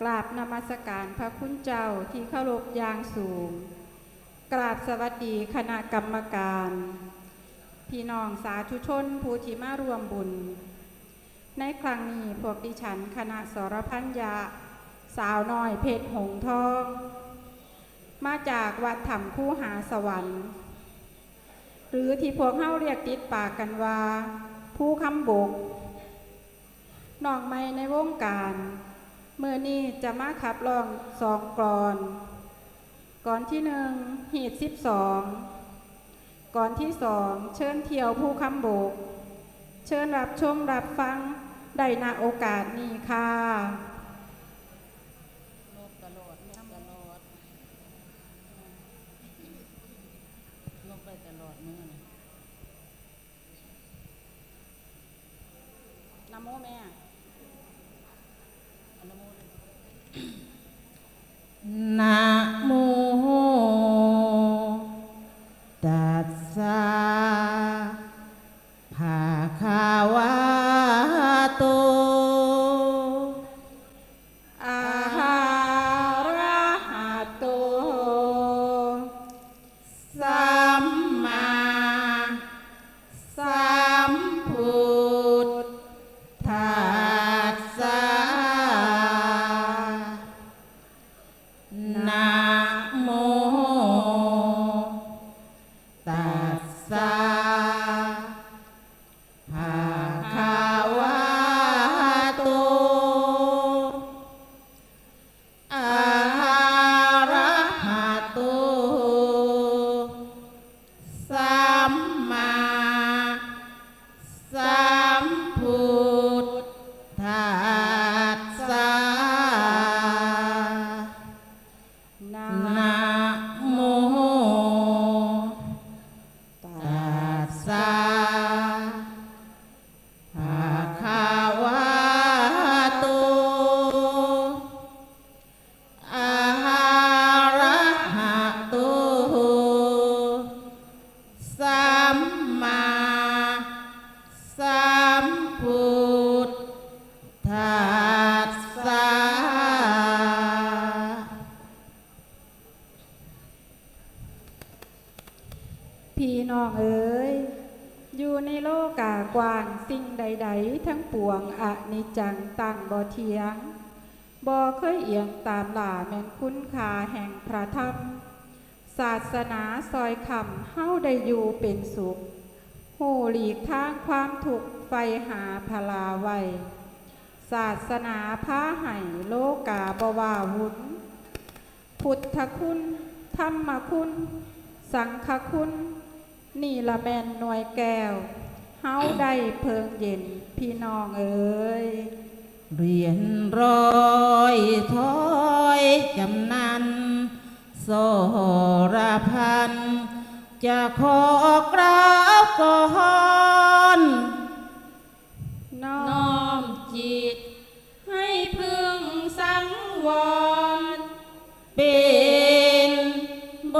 กราบนมัสการพระคุณเจ้าที่เคารพอย่างสูง กราบสวัสดีคณะกรรมการ พี่น้องสาธุชนผู้ที่มารวมบุญ ในครั้งนี้พวกดิฉันคณะสรพัญญาสาวน้อยเพชรหงทอง มาจากวัดถ้ำคู่หาสวรรค์ หรือที่พวกเฮาเรียกติดปากกันว่า ผู้คำบกน้องไม่ในวงการ เมื่อนี้จะมาขับร้องสองกรอนก่อนที่หนึ่งหีดสิบสองก่อนที่สองเชิญเที่ยวผู้คำโบก เชิญรับชมรับฟังได้ณโอกาสนี้ค่ะ ภะคะวะ อ มมาสัมพุทธัสสะพี่น้องเอ๋ยอยู่ในโลกากว้างสิ่งใด ๆ ทั้งปวงอนิจจังตั้งบ่เทียงบ่เคยเอียงตามหล่าแม่นคุณค่าแห่งพระธรรม ศาสนาซอยคำเฮาได้อยู่เป็นสุขหูหลีกทางความถูกไฟหาพลาไว้ศาสนาพาให้โลกาบวาวุนพุทธคุณธรรมคุณ สังฆคุณ นี่ละแมนหน่วยแก้วเฮาได้เพิงเย็นพี่น้องเอ๋ยเรียนร้อยถอยจำนัน โสระพันจะขอกราบก่อนน้อมจิต ให้พึงสังวร เป็นบ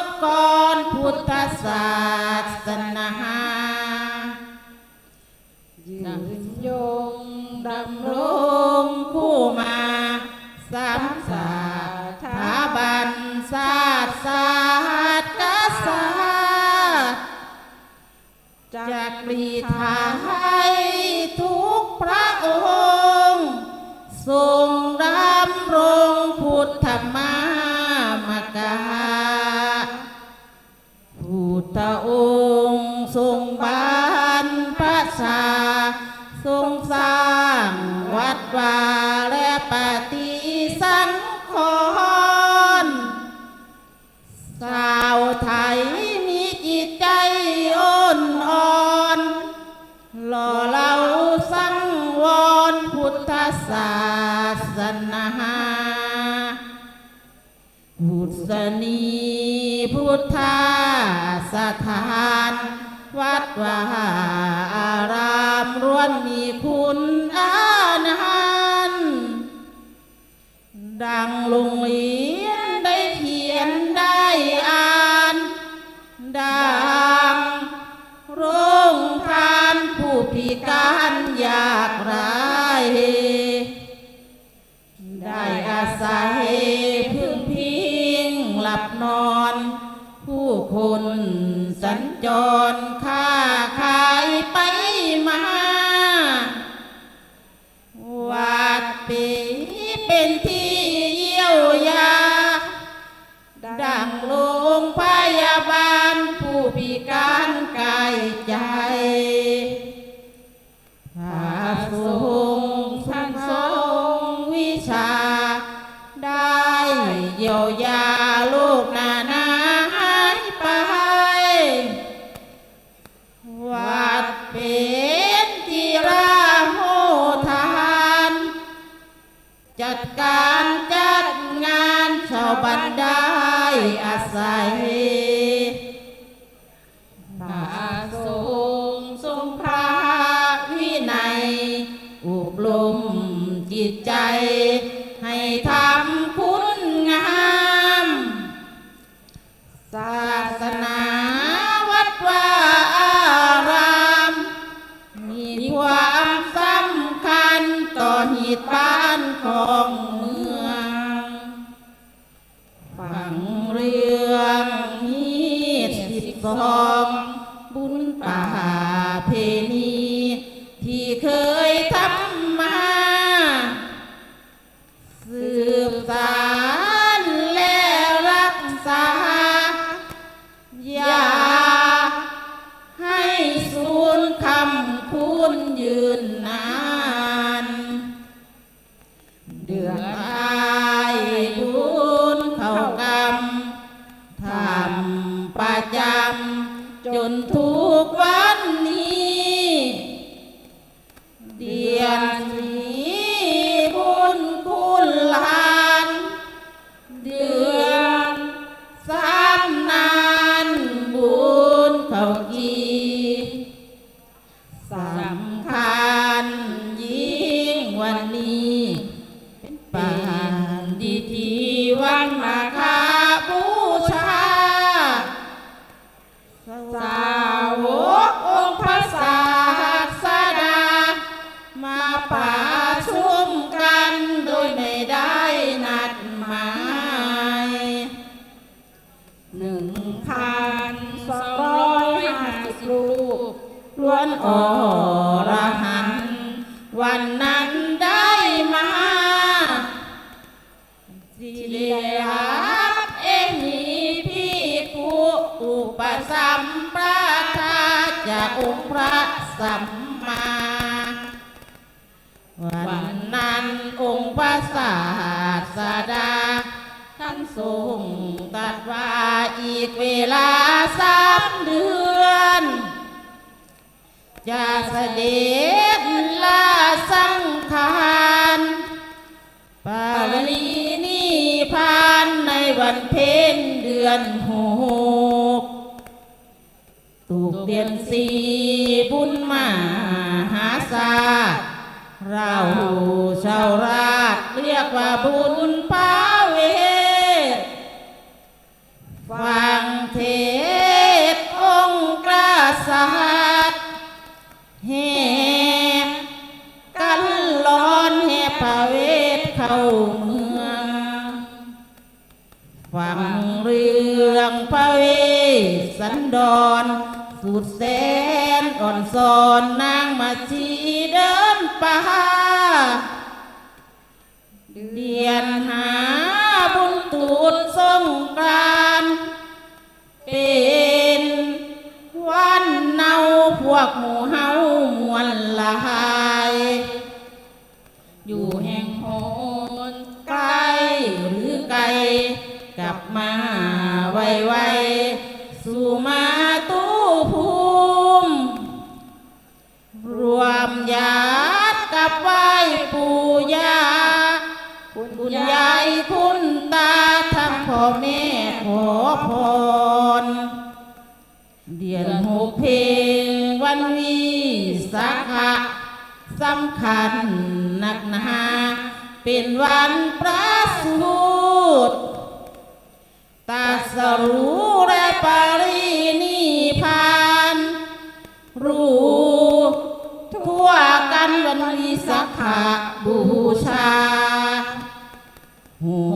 ทก่อนพุทธศาสนา กรี สถาน วัดวาอารามร้วนมีคุณอานันดังลุงเ Kita. ลมจิตใจให้ท่า สำคัญ ที่รับเอหีพี่ผู้อุปสัมปทาจากองค์พระสัมมาวันนั้นองค์พระศาสดาท่านทรงตัดว่าอีกเวลาสามเดือน จะเสด็จลาสังขารปาลีือนเพ็ญเดือนหกตุกเดือนสี่บุญมาหาศาสเราชาวราชเรียกว่าบุญ สันดอนสุดแสนก่อนซอนนางมาชีเดินไป่ขอพร เดือนหกเพลงวันนี้สาขะสำคัญหนักหนาเป็นวันประสูตรตาสรู้และปรินิพานรู้ทั่วกันวันวิสาขะบูชาหัว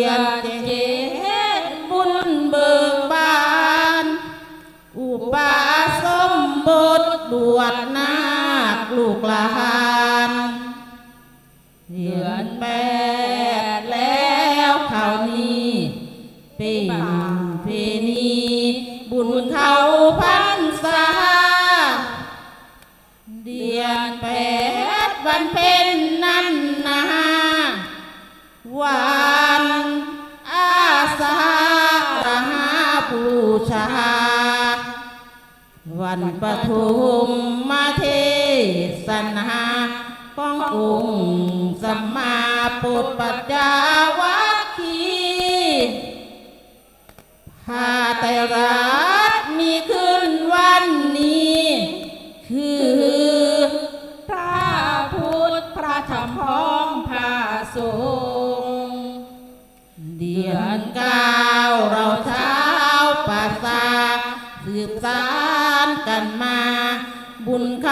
ดือนเจ็ดบุญเบิกบาน อุปาสมบทบวชนาคลูกหลาน ชา วันปฐุมมาเทศนาป้ององค์สัมมาปุตปัจจาวัคคีพาไตรา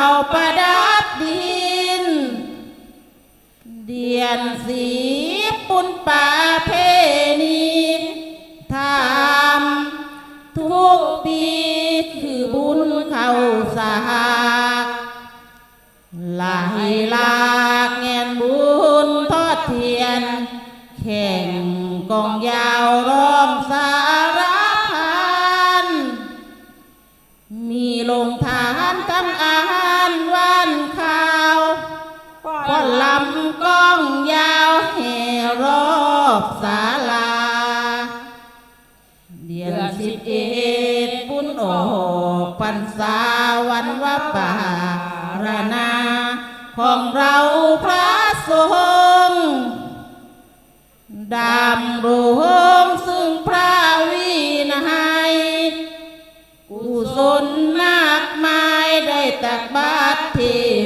เขาประดับดิน เดียนสีปุ่นป่าเพนีทำทุกปีคือบุญเข้าสาหลายลากเงินบุญทอดเทียน แข่งกองยาวร้องสา พระสงฆ์ดำรงซึ่งพระวินัยกุศลมากมายได้ตักบาตรเท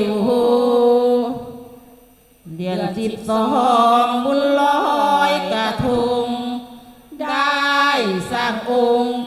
โวเดือนสิบสองบุญลอยกระทงได้สร้างองค์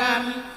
Amen.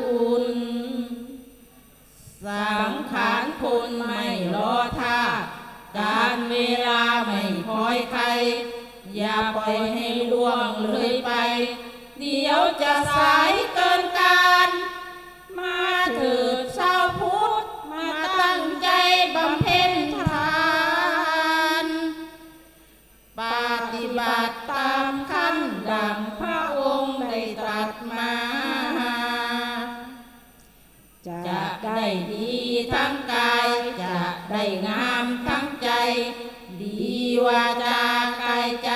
คุณ สังขารคุณไม่รอท่า การเวลาไม่คอยใคร อย่าปล่อยให้ล่วงเลย งามทั้งใจ ดีวาจากายใจ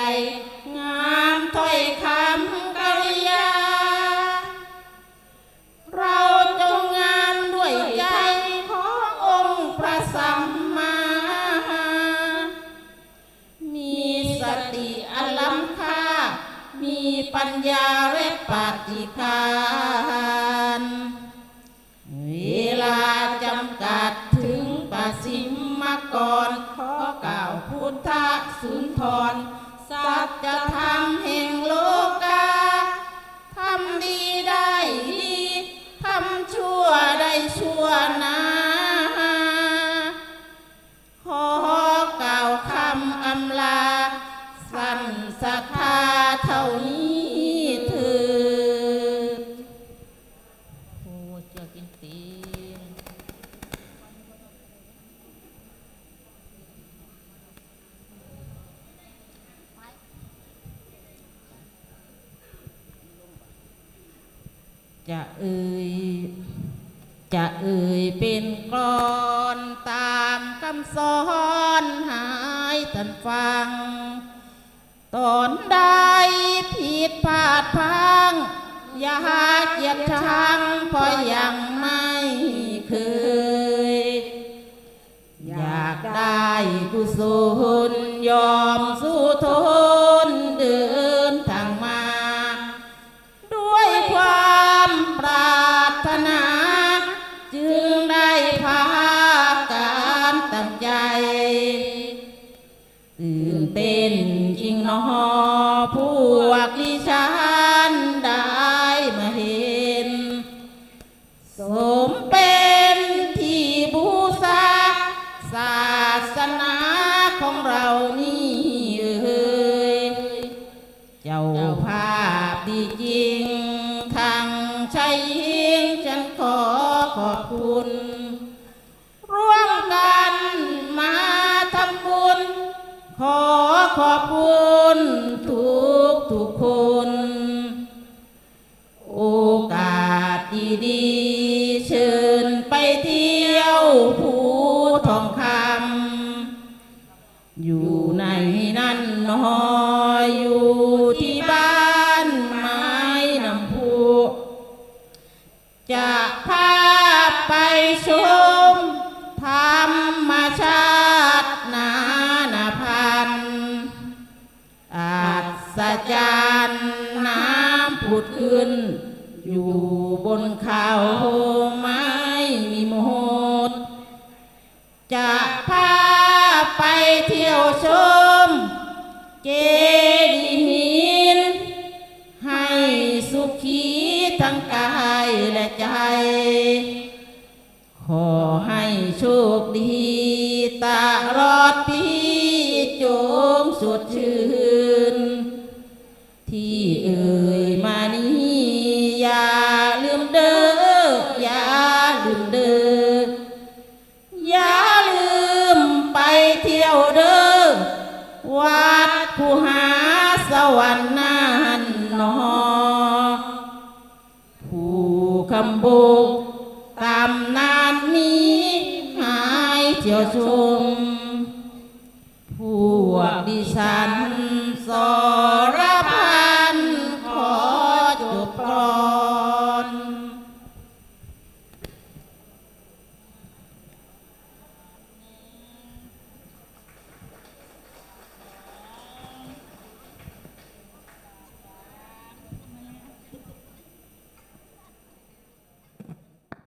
เอ่ยเป็นกรอนตามคำสอนหายท่านฟัง ตอนใดผิดพลาดพัง อย่าเกียดชังเพราะยังไม่เคย อยากได้กุศลยอมสู้ทน เต้นจริงเนาะพวกดิฉัน Sayyidi พาไปเที่ยวชมเจ นอผู้คำบุกตามนานนี้หายเจียวชม พวกดิฉัน